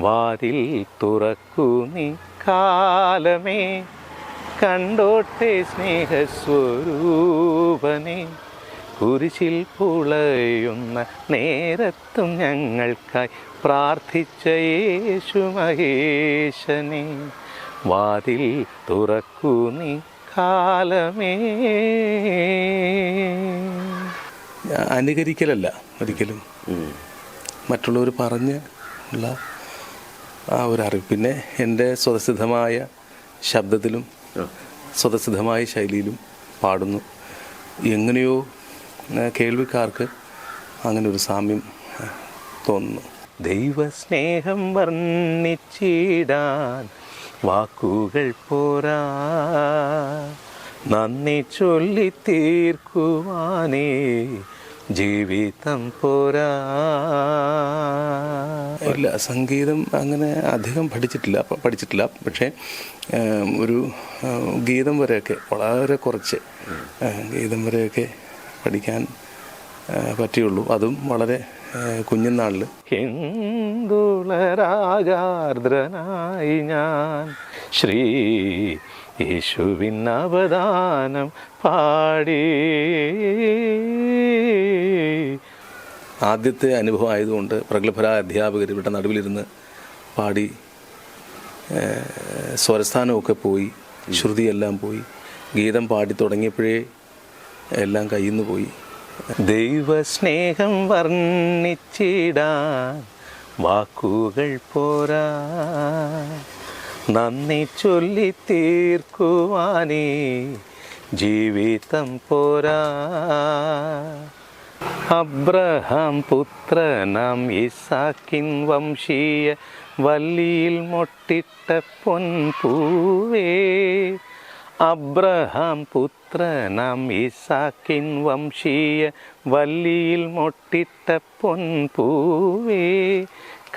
വാതിൽ തുറക്കൂ നീ കാലമേ. കണ്ടോട്ടെ സ്നേഹസ്വരൂപനെ. കുരിശിൽ പുളയുന്ന നേരത്തും ഞങ്ങൾക്കായി പ്രാർത്ഥിച്ച യേശു മഹേശനെ. വാതിൽ തുറക്കൂ നീ കാലമേ. അനുകരിക്കലല്ല ഒരിക്കലും. മറ്റുള്ളവർ പറഞ്ഞ് ഉള്ള ആ ഒരു അറിവ്. പിന്നെ എന്റെ സ്വതസിദ്ധമായ ശബ്ദത്തിലും സ്വതസിദ്ധമായ ശൈലിയിലും പാടുന്നു. എങ്ങനെയോ കേൾവിക്കാർക്ക് അങ്ങനെ ഒരു സാമ്യം തോന്നുന്നു. ദൈവസ്നേഹം വർണിച്ചിടാൻ വാക്കുകൾ പോരാ. നന്ദി ചൊല്ലി തീർക്കുവാനേ ജീവിതം പോരാ. ഇല്ല സംഗീതം അങ്ങനെ അധികം പഠിച്ചിട്ടില്ല പഠിച്ചിട്ടില്ല. പക്ഷേ ഒരു ഗീതം വരെയൊക്കെ വളരെ കുറച്ച് ഗീതം വരെയൊക്കെ പഠിക്കാൻ പറ്റിയുള്ളൂ. അതും വളരെ കുഞ്ഞുനാളിൽ ഹിന്ദുളരാഗാർദ്രനായി ഞാൻ ശ്രീ യേശുവിൻ അവദാനം പാടി. ആദ്യത്തെ അനുഭവം ആയതുകൊണ്ട് പ്രഗത്ഭരായ അധ്യാപകർ ഇവിടെ നടുവിലിരുന്ന് പാടി സ്വരസ്ഥാനമൊക്കെ പോയി ശ്രുതിയെല്ലാം പോയി ഗീതം പാടി തുടങ്ങിയപ്പോഴേ എല്ലാം കയ്യിൽ നിന്ന് പോയി. ദൈവസ്നേഹം വർണിച്ചിടാൻ വാക്കുകൾ പോരാ. നന്ദി ചൊല്ലി തീർക്കുവാനേ ജീവിതം പോരാ. അബ്രഹാം പുത്രനാം ഇസാക്കിൻ വംശീയ വല്ലിയിൽ മൊട്ടിട്ട പൊൻപൂവേ. അബ്രഹാം പുത്രനാം ഇസാക്കിൻ വംശീയ വല്ലിയിൽ മൊട്ടിട്ട പൊൻപൂവേ.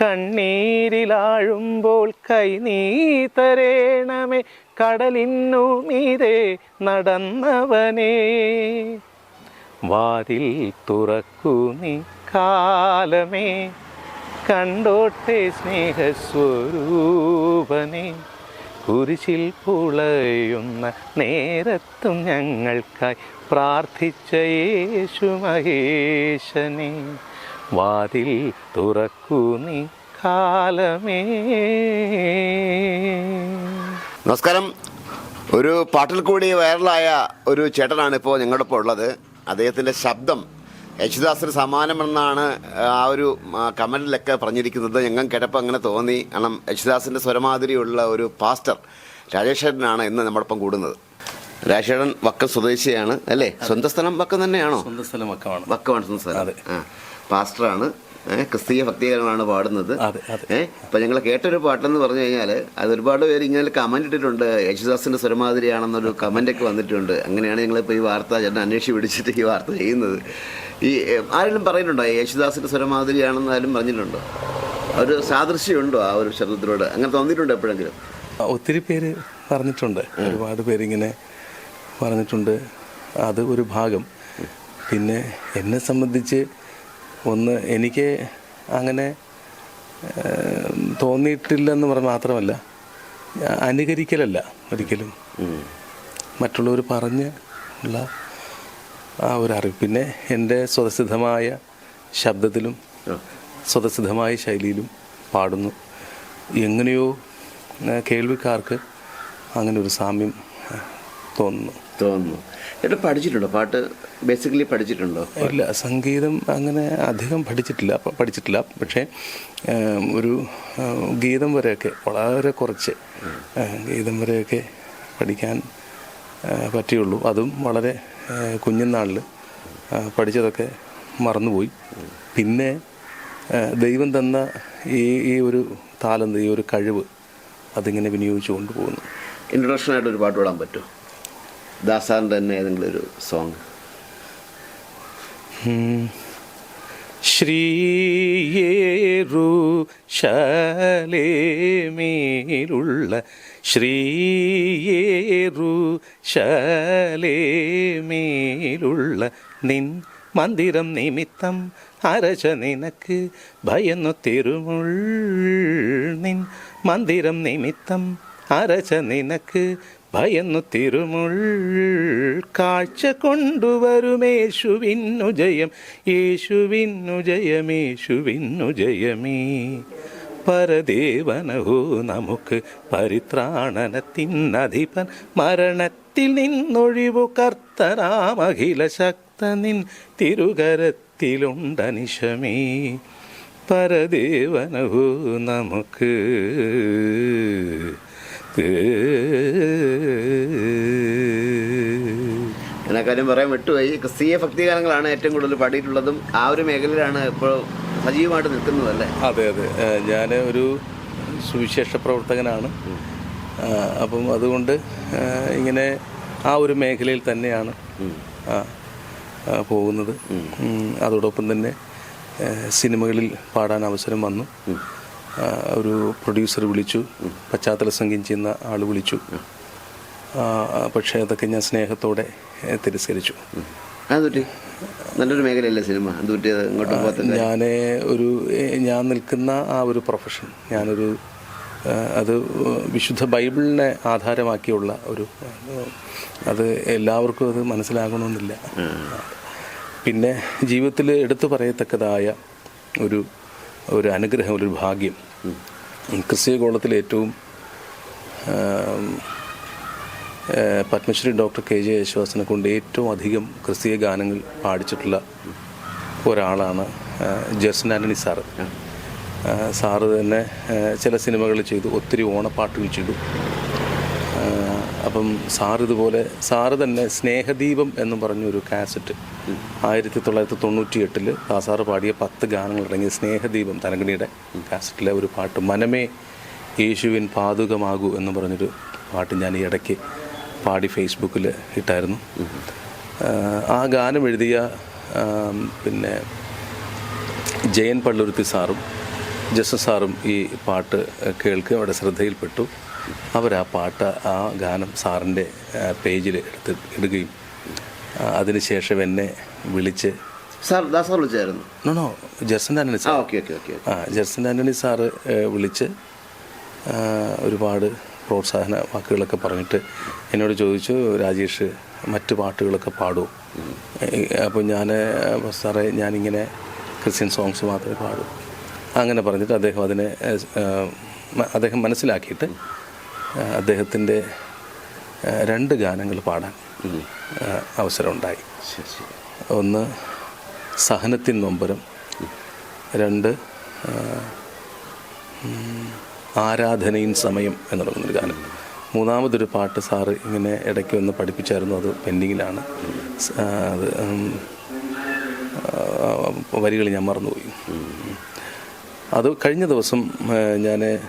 കണ്ണീരിലാഴുമ്പോൾ കൈ നീ തരേണമേ. കടലിന്നു മീതെ നടന്നവനേ. വാതിൽ തുറക്കൂ നീ കാലമേ. കണ്ടോട്ടെ സ്നേഹസ്വരൂപനെ. കുരിശിൽ പുളയുന്ന നേരത്തും ഞങ്ങൾക്കായി പ്രാർത്ഥിച്ച യേശു മഹേശനെ. വാതിൽ തുറക്കൂ നീ കാലമേ. നമസ്കാരം. ഒരു പാട്ടിൽ കൂടി വൈറലായ ഒരു ചേട്ടനാണ് ഇപ്പോൾ ഞങ്ങളോടൊപ്പം ഉള്ളത്. അദ്ദേഹത്തിന്റെ ശബ്ദം യേശുദാസിന് സമാനമെന്നാണ് ആ ഒരു കമന്റിലൊക്കെ കമന്റിലൊക്കെ പറഞ്ഞിരിക്കുന്നത്. ഞങ്ങൾ കേട്ടപ്പോൾ അങ്ങനെ തോന്നി. കാരണം യേശുദാസിന്റെ സ്വരമാതിരിയുള്ള ഒരു പാസ്റ്റർ രാജേഷേട്ടനാണ് ഇന്ന് നമ്മോടൊപ്പം കൂടുന്നത്. രാജേഷേട്ടൻ വക്കം സ്വദേശിയാണ് അല്ലേ? സ്വന്തം സ്ഥലം വക്കം തന്നെയാണോ? സ്വന്തം സ്ഥലം വക്കമാണ്. വക്കമാണ് സ്വന്തം സ്ഥലം. അതെ. പാസ്റ്ററാണ്. ക്രിസ്തീയ ഭക്തിഗാനമാണ് പാടുന്നത്. ഏഹ് ഇപ്പൊ ഞങ്ങൾ കേട്ടൊരു പാട്ടെന്ന് പറഞ്ഞു കഴിഞ്ഞാൽ അത് ഒരുപാട് പേര് ഇങ്ങനെ കമന്റ് ഇട്ടിട്ടുണ്ട്. യേശുദാസിന്റെ സ്വരമാതിരിയാണെന്നൊരു കമന്റ് ഒക്കെ വന്നിട്ടുണ്ട്. അങ്ങനെയാണ് ഞങ്ങളിപ്പോൾ ഈ വാർത്ത ചേട്ടൻ അന്വേഷിച്ച് പിടിച്ചിട്ട് ഈ വാർത്ത ചെയ്യുന്നത്. ഈ ആരെങ്കിലും പറയുന്നുണ്ടോ? യേശുദാസിന്റെ സ്വരമാതിരിയാണെന്ന് ആരും പറഞ്ഞിട്ടുണ്ടോ? ഒരു സാദൃശ്യമുണ്ടോ ആ ഒരു ശബ്ദത്തിനോട്? അങ്ങനെ തോന്നിയിട്ടുണ്ടോ എപ്പോഴെങ്കിലും? ഒത്തിരി പേര് പറഞ്ഞിട്ടുണ്ട്. ഒരുപാട് പേരിങ്ങനെ പറഞ്ഞിട്ടുണ്ട്. അത് ഒരു ഭാഗം. പിന്നെ എന്നെ സംബന്ധിച്ച് ഒന്ന് എനിക്ക് അങ്ങനെ തോന്നിയിട്ടില്ലെന്ന് പറഞ്ഞ മാത്രമല്ല അനുകരിക്കലല്ല ഒരിക്കലും. മറ്റുള്ളവർ പറഞ്ഞ് ഉള്ള ആ ഒരു അറിവ്. പിന്നെ എന്റെ സ്വതസിദ്ധമായ ശബ്ദത്തിലും സ്വതസിദ്ധമായ ശൈലിയിലും പാടുന്നു. എങ്ങനെയോ കേൾവിക്കാർക്ക് അങ്ങനെ ഒരു സാമ്യം തോന്നുന്നു. തോന്നുന്നു. എന്നിട്ട് പഠിച്ചിട്ടുണ്ടോ? പാട്ട് ബേസിക്കലി പഠിച്ചിട്ടുണ്ടോ? ഇല്ല സംഗീതം അങ്ങനെ അധികം പഠിച്ചിട്ടില്ല പഠിച്ചിട്ടില്ല. പക്ഷേ ഒരു ഗീതം വരെയൊക്കെ വളരെ കുറച്ച് ഗീതം വരെയൊക്കെ പഠിക്കാൻ പറ്റിയുള്ളൂ. അതും വളരെ കുഞ്ഞുനാളിൽ പഠിച്ചതൊക്കെ മറന്നുപോയി. പിന്നെ ദൈവം തന്ന ഈ ഈ ഒരു താലന്ത് ഈ ഒരു കഴിവ് അതിങ്ങനെ വിനിയോഗിച്ചു കൊണ്ടുപോകുന്നു ഇൻട്രൊഡക്ഷൻ ആയിട്ട് ഒരു പാട്ട് പാടാൻ പറ്റുമോ? ദാസാറിന്റെ തന്നെ ഏതെങ്കിലും ഒരു സോങ് ശ്രീയേറു ശലേമേലുള്ള ശ്രീയേറു ശലേമേലുള്ള നിൻ മന്ദിരം നിമിത്തം അരച്ച നിനക്ക് ഭയന്നു തിരുമുൾ. മന്ദിരം നിമിത്തം അരച്ച നിനക്ക് ഭയന്നു തിരുമുൾ കാഴ്ച കൊണ്ടുവരുമേശുവിന്നു ജയം യേശുവിന്നു ജയമേശുവിന്നു ജയമേ പരദേവനഹോ നമുക്ക് പരിത്രാണനത്തിൻ അധിപൻ. മരണത്തിൽ നിന്നൊഴിവു കർത്തരാമഖില ശക്തനിൻ തിരുകരത്തിലുണ്ടനിശമേ. പരദേവനഹോ നമുക്ക് കാര്യം പറയാൻ വിട്ടുപോയി. ക്രിസ്തീയ ഭക്തിഗാനങ്ങളാണ് ഏറ്റവും കൂടുതൽ പാടിയിട്ടുള്ളതും ആ ഒരു മേഖലയിലാണ് ഇപ്പോൾ സജീവമായിട്ട് നിൽക്കുന്നത് അല്ലേ? അതെ അതെ. ഞാൻ ഒരു സുവിശേഷ പ്രവർത്തകനാണ്. അപ്പം അതുകൊണ്ട് ഇങ്ങനെ ആ ഒരു മേഖലയിൽ തന്നെയാണ് പോകുന്നത്. അതോടൊപ്പം തന്നെ സിനിമകളിൽ പാടാൻ അവസരം വന്നു. ഒരു പ്രൊഡ്യൂസർ വിളിച്ചു. പശ്ചാത്തല സംഘം ചെയ്യുന്ന ആൾ വിളിച്ചു. പക്ഷേ അതൊക്കെ ഞാൻ സ്നേഹത്തോടെ തിരസ്കരിച്ചു. നല്ലൊരു മേഖലയല്ലേ സിനിമ? ഞാൻ ഒരു ഞാൻ നിൽക്കുന്ന ആ ഒരു പ്രൊഫഷൻ ഞാനൊരു അത് വിശുദ്ധ ബൈബിളിനെ ആധാരമാക്കിയുള്ള ഒരു അത് എല്ലാവർക്കും അത് മനസ്സിലാകണമെന്നില്ല. പിന്നെ ജീവിതത്തിൽ എടുത്തു പറയത്തക്കതായ ഒരു ഒരു അനുഗ്രഹം ഒരു ഭാഗ്യം. ക്രിസ്തീയ കോളത്തിൽ ഏറ്റവും പത്മശ്രീ ഡോക്ടർ കെ ജെ യേശുദാസിനെ കൊണ്ട് ഏറ്റവും അധികം ക്രിസ്തീയ ഗാനങ്ങൾ പാടിച്ചിട്ടുള്ള ഒരാളാണ് ജെർസൻ ആന്റണി സാറ് സാറ് തന്നെ ചില സിനിമകൾ ചെയ്തു ഒത്തിരി ഓണപ്പാട്ടുകൾ ചെയ്തു. അപ്പം സാർ ഇതുപോലെ സാറ് തന്നെ സ്നേഹദീപം എന്ന് പറഞ്ഞൊരു കാസറ്റ് ആയിരത്തി തൊള്ളായിരത്തി തൊണ്ണൂറ്റി എട്ടിൽ സാറ് പാടിയ പത്ത് ഗാനങ്ങൾ അടങ്ങിയ സ്നേഹദീപം തരങ്കണിയുടെ കാസറ്റിലെ ഒരു പാട്ട് മനമേ യേശുവിൻ പാതുകമാകൂ എന്ന് പറഞ്ഞൊരു പാട്ട് ഞാൻ ഈ ഇടയ്ക്ക് പാടി ഫേസ്ബുക്കിൽ ഇട്ടായിരുന്നു. ആ ഗാനം എഴുതിയ പിന്നെ ജയൻ പള്ളുരുത്തി സാറും ജസ്റ്റിസ് സാറും ഈ പാട്ട് കേൾക്കുക അവിടെ ശ്രദ്ധയിൽപ്പെട്ടു. അവർ ആ പാട്ട് ആ ഗാനം സാറിന്റെ പേജിൽ എടുത്ത് ഇടുകയും അതിനുശേഷം എന്നെ വിളിച്ച് സാർ സാർ വിളിച്ചായിരുന്നു. No no Jerson Antony sir. Okay okay okay ആ ജെർസൻ ആന്റണി സാറ് വിളിച്ച് ഒരുപാട് പ്രോത്സാഹന വാക്കുകളൊക്കെ പറഞ്ഞിട്ട് എന്നോട് ചോദിച്ചു രാജേഷ് മറ്റു പാട്ടുകളൊക്കെ പാടുമോ അപ്പോൾ ഞാൻ സാറേ ഞാനിങ്ങനെ ക്രിസ്ത്യൻ സോങ്സ് മാത്രമേ പാടൂ. അങ്ങനെ പറഞ്ഞിട്ട് അദ്ദേഹം അതിനെ അദ്ദേഹം മനസ്സിലാക്കിയിട്ട് അദ്ദേഹത്തിന്റെ രണ്ട് ഗാനങ്ങൾ പാടാൻ അവസരമുണ്ടായി. ഒന്ന് സഹനത്തിൻ നൊമ്പരം രണ്ട് ആരാധനയിൻ സമയം എന്ന് പറയുന്നൊരു ഗാനം. മൂന്നാമതൊരു പാട്ട് സാറ് ഇങ്ങനെ ഇടയ്ക്ക് ഒന്ന് പഠിപ്പിച്ചായിരുന്നു അത് പെൻഡിങ്ങിലാണ്. അത് വരികൾ ഞാൻ മറന്നുപോയി. അത് കഴിഞ്ഞ ദിവസം ഞാൻ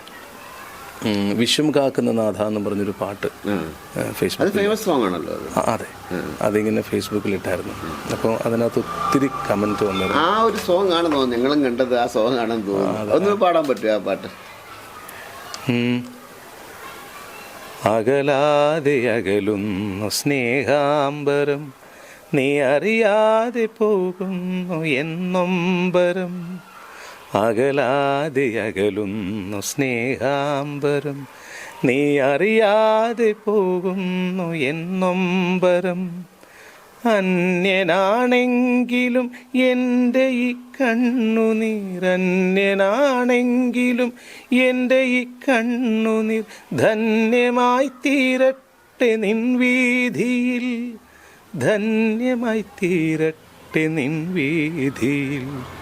വിശ്വം കാക്കുന്ന നാഥ എന്ന് പറഞ്ഞൊരു പാട്ട് ഫേസ്ബുക്ക് സോങ് ആണല്ലോ അതെ. അതിങ്ങനെ ഫേസ്ബുക്കിൽ ഇട്ടായിരുന്നു അപ്പോൾ അതിനകത്ത് ഒത്തിരി കമന്റ് വന്നത് ആ ഒരു സോങ് ആണെന്ന് തോന്നുന്നു. ഞങ്ങളും കണ്ടത് ആ സോങ് ആണെന്ന് തോന്നുന്നു. ഒന്ന് പാടാൻ പറ്റുമോ ആ പാട്ട്. അകലാതെ അകലുന്നു സ്നേഹാംബരം. നീ അറിയാതെ പോകുന്നു എന്നൊമ്പരം അകലാതെ അകലുന്നു സ്നേഹാംബരം. നീ അറിയാതെ പോകുന്നു എന്നൊമ്പരം. അന്യനാണെങ്കിലും എന്റെ ഈ കണ്ണുനീർ അന്യനാണെങ്കിലും എന്റെ ഈ കണ്ണുനീർ ധന്യമായി തീരട്ടെ നിൻ വീതിയിൽ. ധന്യമായി തീരട്ടെ നിൻ വീതിയിൽ.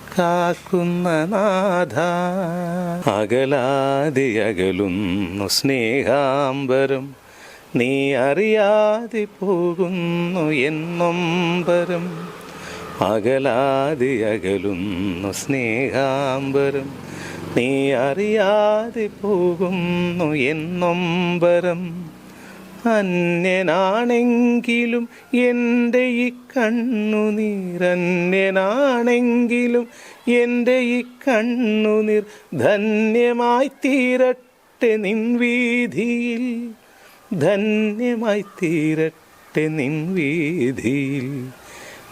കാക്കുന്ന നാഥ. അകലാതെ അകലുന്നു സ്നേഹാംബരം. നീ അറിയാതെ പോകുന്നു എന്നൊമ്പരം. അകലാതെ അകലുന്നു സ്നേഹാംബരം. നീ അറിയാതെ പോകുന്നു എന്നൊമ്പരം. അന്യനാണെങ്കിലും എന്റെ ഈ കണ്ണുനീരന്യനാണെങ്കിലും എന്റെ ഈ കണ്ണുനീർ ധന്യമായി തീരട്ടെ നിൻ വീതിയിൽ. ധന്യമായി തീരട്ടെ നിൻ വീതിയിൽ.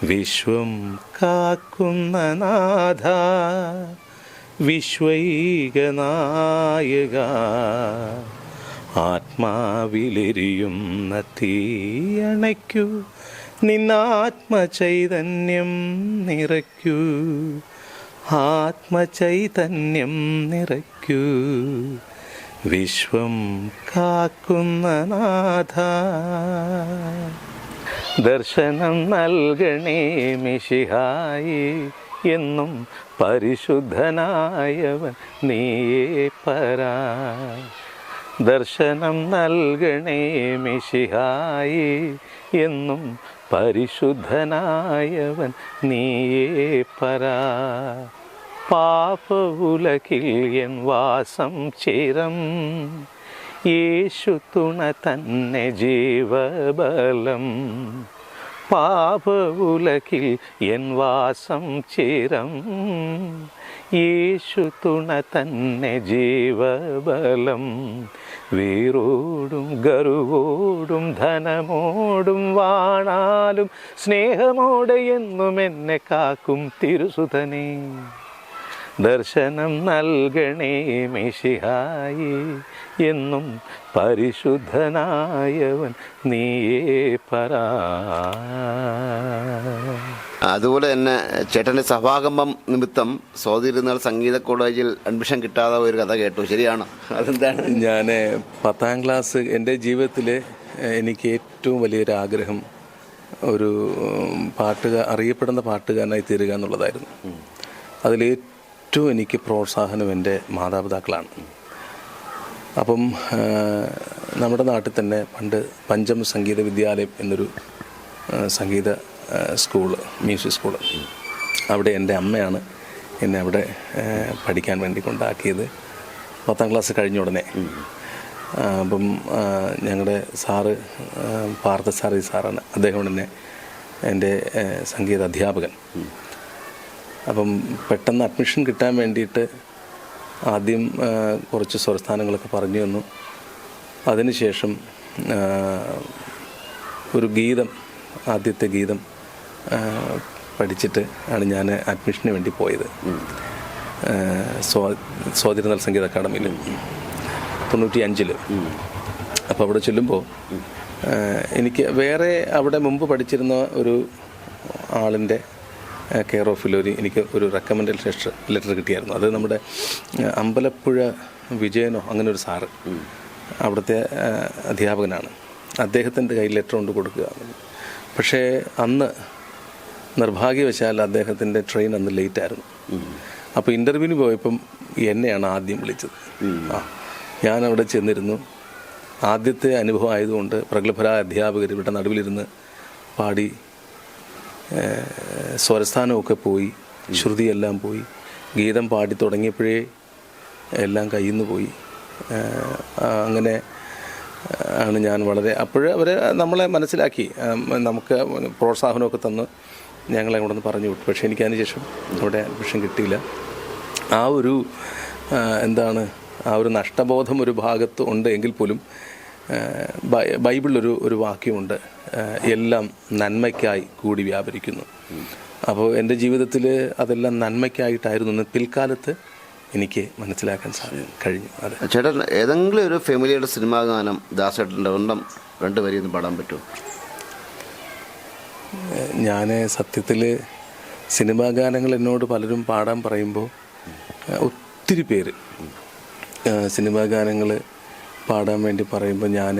വിശ്വം കാക്കുന്ന നാഥ വിശ്വൈകനായക ആത്മാവിലെരിയുന്ന തീയണയ്ക്കൂ. നിന്നാത്മചൈതന്യം നിറയ്ക്കൂ. ആത്മചൈതന്യം നിറയ്ക്കൂ. വിശ്വം കാക്കുന്ന നാഥ. ദർശനം നൽകണേ മിശിഹായി എന്നും പരിശുദ്ധനായവൻ നീയേ പരാ. ദർശനം നൽകണേ മിശിഹായി. എന്നും പരിശുദ്ധനായവൻ നീയേ പരാ പാപവുലകിൽ എൻ വാസം ചിരം യേശു തുണ തന്നെ ജീവബലം. പാപവുലകിൽ എൻ വാസം ചിരം. യേശു തുണ തന്നെ ജീവബലം. വീറോടും ഗരുവോടും ധനമോടും വാണാലും സ്നേഹമോടെ എന്നും എന്നെ കാക്കും തിരുസുതനേ ദർശനം നൽകണേ മിഷിഹായി എന്നും പരിശുദ്ധനായവൻ നീയേ പരാ അതുപോലെ തന്നെ ചേട്ടന്റെ സഭാകമ്പം നിമിത്തം സ്വാതിരുന്നാൾ സംഗീത കോളേജിൽ അഡ്മിഷൻ കിട്ടാതെ ഒരു കഥ കേട്ടു. ശരിയാണ്? അതെന്താണ്? ഞാൻ പത്താം ക്ലാസ് എന്റെ ജീവിതത്തിൽ എനിക്ക് ഏറ്റവും വലിയൊരു ആഗ്രഹം ഒരു പാട്ടുകാർ അറിയപ്പെടുന്ന പാട്ടുകാരനായി തീരുക എന്നുള്ളതായിരുന്നു. അതിലേറ്റവും എനിക്ക് പ്രോത്സാഹനം എന്റെ മാതാപിതാക്കളാണ്. അപ്പം നമ്മുടെ നാട്ടിൽ തന്നെ പണ്ട് പഞ്ചം സംഗീത വിദ്യാലയം എന്നൊരു സംഗീത സ്കൂൾ മ്യൂസിക് സ്കൂൾ അവിടെ എന്റെ അമ്മയാണ് എന്നെ അവിടെ പഠിക്കാൻ വേണ്ടി കൊണ്ടാക്കിയത്. പത്താം ക്ലാസ് കഴിഞ്ഞ ഉടനെ. അപ്പം ഞങ്ങളുടെ സാറ് ആ, ഈ സാറാണ്. അദ്ദേഹം എന്നെ എന്റെ സംഗീത അധ്യാപകൻ. അപ്പം പെട്ടെന്ന് അഡ്മിഷൻ കിട്ടാൻ വേണ്ടിയിട്ട് ആദ്യം കുറച്ച് സ്വരസ്ഥാനങ്ങളൊക്കെ പറഞ്ഞു തന്നു. അതിനുശേഷം ഒരു ഗീതം ആദ്യത്തെ ഗീതം പഠിച്ചിട്ട് ആണ് ഞാൻ അഡ്മിഷന് വേണ്ടി പോയത്. ആ, സ്വാ സ്വാതിരുന്നാൾ സംഗീത അക്കാദമിയിൽ തൊണ്ണൂറ്റി അഞ്ചിൽ അപ്പോൾ അവിടെ ചെല്ലുമ്പോൾ എനിക്ക് വേറെ അവിടെ മുമ്പ് പഠിച്ചിരുന്ന ഒരു ആളിന്റെ കെയർ ഓഫിൽ എനിക്ക് ഒരു റെക്കമെൻഡേഷൻ ലെറ്റർ കിട്ടിയായിരുന്നു. അത് നമ്മുടെ അമ്പലപ്പുഴ വിജയനോ അങ്ങനെ ഒരു സാറ് അവിടുത്തെ അധ്യാപകനാണ്. അദ്ദേഹത്തിന്റെ കയ്യിൽ ലെറ്റർ കൊണ്ട് കൊടുക്കുക. പക്ഷേ അന്ന് നിർഭാഗ്യവശാൽ അദ്ദേഹത്തിന്റെ ട്രെയിൻ അന്ന് ലേറ്റ് ആയിരുന്നു. അപ്പോൾ ഇന്റർവ്യൂവിന് പോയപ്പം എന്നെയാണ് ആദ്യം വിളിച്ചത്. ആ ഞാൻ അവിടെ ചെന്നിരുന്നു. ആദ്യത്തെ അനുഭവം ആയതുകൊണ്ട് പ്രഗത്ഭരായ അധ്യാപകർ ഇവിടെ നടുവിലിരുന്ന് പാടി സ്വരസ്ഥാനമൊക്കെ പോയി ശ്രുതിയെല്ലാം പോയി ഗീതം പാടി തുടങ്ങിയപ്പോഴേ എല്ലാം കയ്യിൽ നിന്ന് പോയി അങ്ങനെ ആണ് ഞാൻ വളരെ അപ്പോഴേ അവർ നമ്മളെ മനസ്സിലാക്കി. നമുക്ക് പ്രോത്സാഹനമൊക്കെ തന്ന് ഞങ്ങളെ കൊണ്ടൊന്ന് പറഞ്ഞു വിട്ടു. പക്ഷേ എനിക്ക് ശേഷം അവിടെ അഡ്മിഷൻ കിട്ടിയില്ല. ആ ഒരു എന്താണ് ആ ഒരു നഷ്ടബോധം ഒരു ഭാഗത്ത് ഉണ്ട് എങ്കിൽ പോലും ബൈബിളിലൊരു ഒരു വാക്യമുണ്ട്. എല്ലാം നന്മയ്ക്കായി കൂടി വ്യാപരിക്കുന്നു. അപ്പോൾ എന്റെ ജീവിതത്തിൽ അതെല്ലാം നന്മയ്ക്കായിട്ടായിരുന്നു എന്ന് പിൽക്കാലത്ത് എനിക്ക് മനസ്സിലാക്കാൻ സാധിക്കും കഴിഞ്ഞു. അതെ. ചേട്ടൻ ഏതെങ്കിലും ഒരു ഫെമിലിയുടെ സിനിമാ ഗാനം ദാസേട്ടന്റെ ഉണ്ടം രണ്ട് വരി ഒന്ന് പാടാൻ പറ്റുമോ? ഞാൻ സത്യത്തിൽ സിനിമാ ഗാനങ്ങൾ എന്നോട് പലരും പാടാൻ പറയുമ്പോൾ ഒത്തിരി പേര് സിനിമാ ഗാനങ്ങൾ പാടാൻ വേണ്ടി പറയുമ്പോൾ ഞാൻ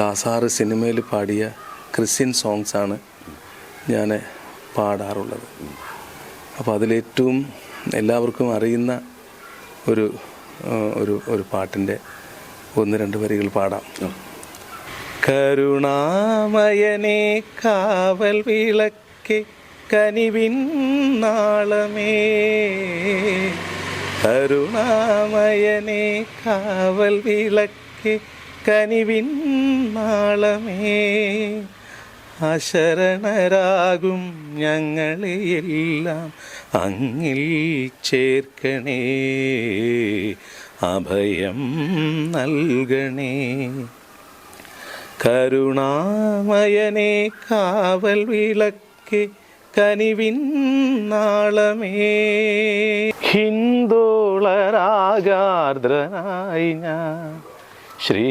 ദാസാറ് സിനിമയിൽ പാടിയ ക്രിസ്ത്യൻ സോങ്സാണ് ഞാൻ പാടാറുള്ളത്. അപ്പോൾ അതിലേറ്റവും എല്ലാവർക്കും അറിയുന്ന ഒരു ഒരു ഒരു പാട്ടിന്റെ ഒന്ന് രണ്ട് വരികൾ പാടാം. കരുണാമയനെ കാവൽ വിളക്കെ കനിവിൻ നാളമേ. കരുണാമയനെ കാവൽ വിളക്ക് കനിവിൻ നാളമേ അശരണരാകും ഞങ്ങളെയെല്ലാം അങ്ങിൽ ചേർക്കണേ. അഭയം നൽകണേ. കരുണാമയനെ കാവൽ വിളക്കെ കനിവിൻ നാളമേ. ഹിന്ദോളരാഗാർദ്രനായി ഞാൻ ശ്രീ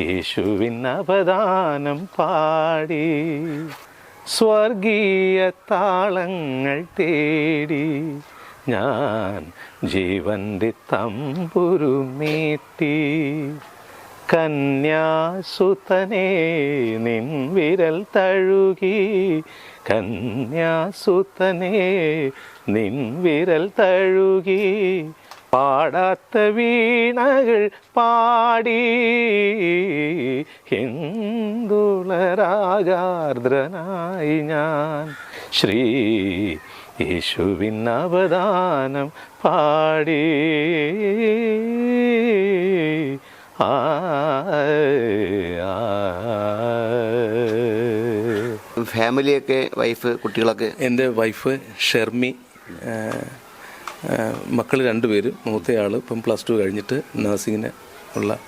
യേശുവിൻ അപദാനം പാടി സ്വർഗീയ താളങ്ങൾ തേടി ഞാൻ ജീവന്റെ തമ്പുരു മീട്ടി കന്യാസുതനെ നിൻ വിരൽ തഴുകി. കന്യാസുതനെ നിൻ വിരൽ തഴുകി. പാടാത്ത വീണകൾ പാടി. ഹിന്ദുളരാഗാർദ്രനായി ഞാൻ. ശ്രീ യേശുവിൻ അവദാനം പാടി. ഫാമിലിയൊക്കെ വൈഫ് കുട്ടികളൊക്കെ? എന്റെ വൈഫ് ഷെർമി മക്കൾ രണ്ടുപേര് മൂത്തയാൾ ഇപ്പം പ്ലസ് ടു കഴിഞ്ഞിട്ട് നഴ്സിങ്ങിന് ഉള്ള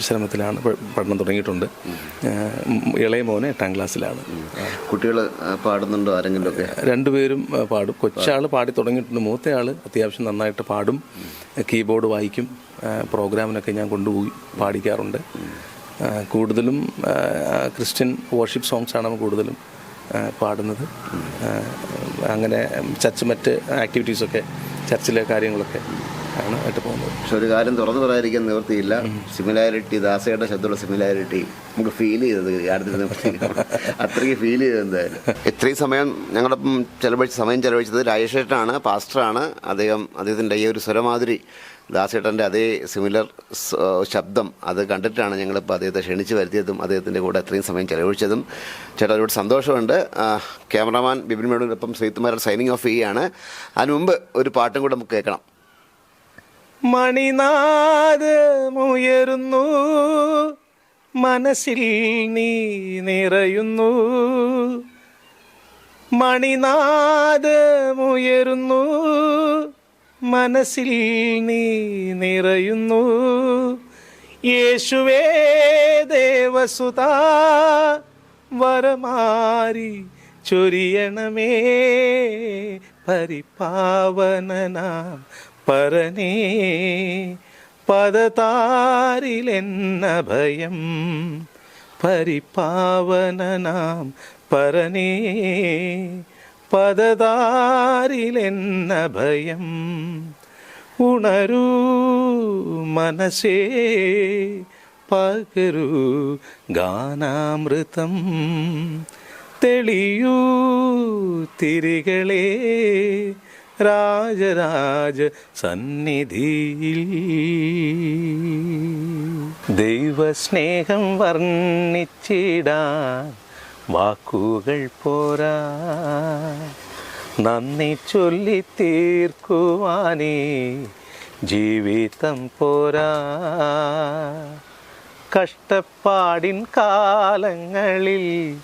ശ്രമത്തിലാണ് പഠനം തുടങ്ങിയിട്ടുണ്ട്. ഇളയ മോനെ എട്ടാം ക്ലാസ്സിലാണ്. കുട്ടികൾ പാടുന്നുണ്ടോ ആരെങ്കിലും ഒക്കെ രണ്ടുപേരും പാടും. കൊച്ചാൾ പാടി തുടങ്ങിയിട്ടുണ്ട്. മൂത്തയാൾ അത്യാവശ്യം നന്നായിട്ട് പാടും. കീബോർഡ് വായിക്കും. പ്രോഗ്രാമിനൊക്കെ ഞാൻ കൊണ്ടുപോയി പാടിക്കാറുണ്ട്. കൂടുതലും ക്രിസ്ത്യൻ വർഷിപ്പ് സോങ്സാണ് നമ്മൾ കൂടുതലും പാടുന്നത്. അങ്ങനെ ചർച്ച് മറ്റ് ആക്ടിവിറ്റീസൊക്കെ ചർച്ചിലെ കാര്യങ്ങളൊക്കെ ആണ് ആയിട്ട് പോകുന്നത്. പക്ഷെ ഒരു കാര്യം തുറന്നു പറയാതിരിക്കാൻ നിവൃത്തിയില്ല. സിമിലാരിറ്റി ദാസയുടെ ശബ്ദമുള്ള സിമിലാരിറ്റി നമുക്ക് ഫീൽ ചെയ്തത് അടുത്തിരുന്ന അത്രയ്ക്ക് ഫീൽ ചെയ്തത് എന്തായാലും. ഇത്രയും സമയം ഞങ്ങളൊപ്പം ചെലവഴിച്ച സമയം ചെലവഴിച്ചത് രാജേഷേട്ടനാണ് പാസ്റ്ററാണ്. അദ്ദേഹം അദ്ദേഹത്തിന്റെ ഈ ഒരു സ്വരമാതിരി ദാസേട്ടന്റെ അതേ സിമിലർ ശബ്ദം അത് കണ്ടിട്ടാണ് ഞങ്ങളിപ്പോൾ അദ്ദേഹത്തെ ക്ഷണിച്ച് വരുത്തിയതും അദ്ദേഹത്തിന്റെ കൂടെ അത്രയും സമയം ചെലവഴിച്ചതും. ചേട്ടാ ഒരുപാട് സന്തോഷമുണ്ട്. ക്യാമറമാൻ ബിബിൻ മേനോടൊപ്പം ശ്രീത്തുമാരൻ സൈനിങ് ഓഫ് ചെയ്യുകയാണ്. അതിന് മുമ്പ് ഒരു പാട്ടും കൂടെ നമുക്ക് കേൾക്കണം. മണിനാദമുയരുന്നു മനസ്സിൽ നീ നിറയുന്നു. മണിനാദമുയരുന്നു മനസ്സിൽ നീ നിറയുന്നു. യേശുവേ ദേവസുത വരമാരി ചൊരിയണമേ. പരിപാവനനാം പരനേ പദതാരിലെന്ന ഭയം. പരിപാവനനാം പരനേ പദതാരിലെന്ന ഭയം ഉണരൂ മനസ്സേ പകരൂ ഗാനാമൃതം. തെളിയൂ തിരികളെ രാജരാജ സന്നിധിയിൽ. ദൈവസ്നേഹം വർണിച്ചിടാൻ വാക്കുകൾ പോരാ. നന്ദി ചൊല്ലി തീർക്കുവാനേ ജീവിതം പോരാ. കഷ്ടപ്പാടിൻ കാലങ്ങളിൽ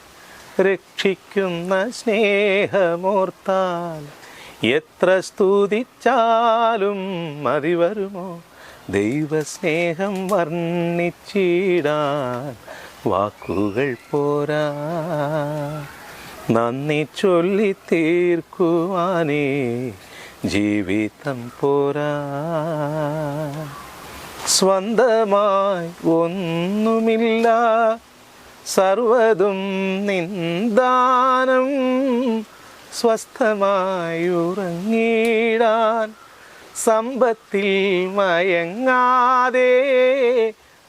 രക്ഷിക്കുന്ന സ്നേഹമോർത്താൽ എത്ര സ്തുതിച്ചാലും മതി വരുമോ? ദൈവസ്നേഹം വർണിച്ചിടാൻ വാക്കുകൾ പോരാ. നന്ദി ചൊല്ലി തീർക്കുവാനേ ജീവിതം പോരാ. സ്വന്തമായി ഒന്നുമില്ല സർവതും നിന്ദാനം. സ്വസ്ഥമായി ഉറങ്ങിടാൻ സമ്പത്തിൽ മയങ്ങാതെ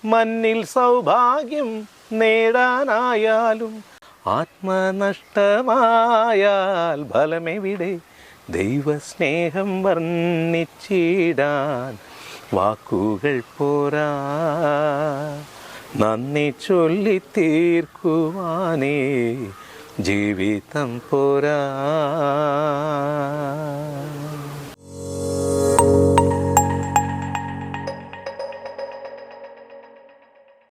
മണ്ണിൽ സൗഭാഗ്യം നേടാനായാലും ആത്മനഷ്ടമായാൽ ഫലമെവിടെ? ദൈവസ്നേഹം വർണിച്ചിടാൻ വാക്കുകൾ പോരാ. നന്ദി ചൊല്ലി തീർക്കുവാനേ ജീവിതം പോരാ.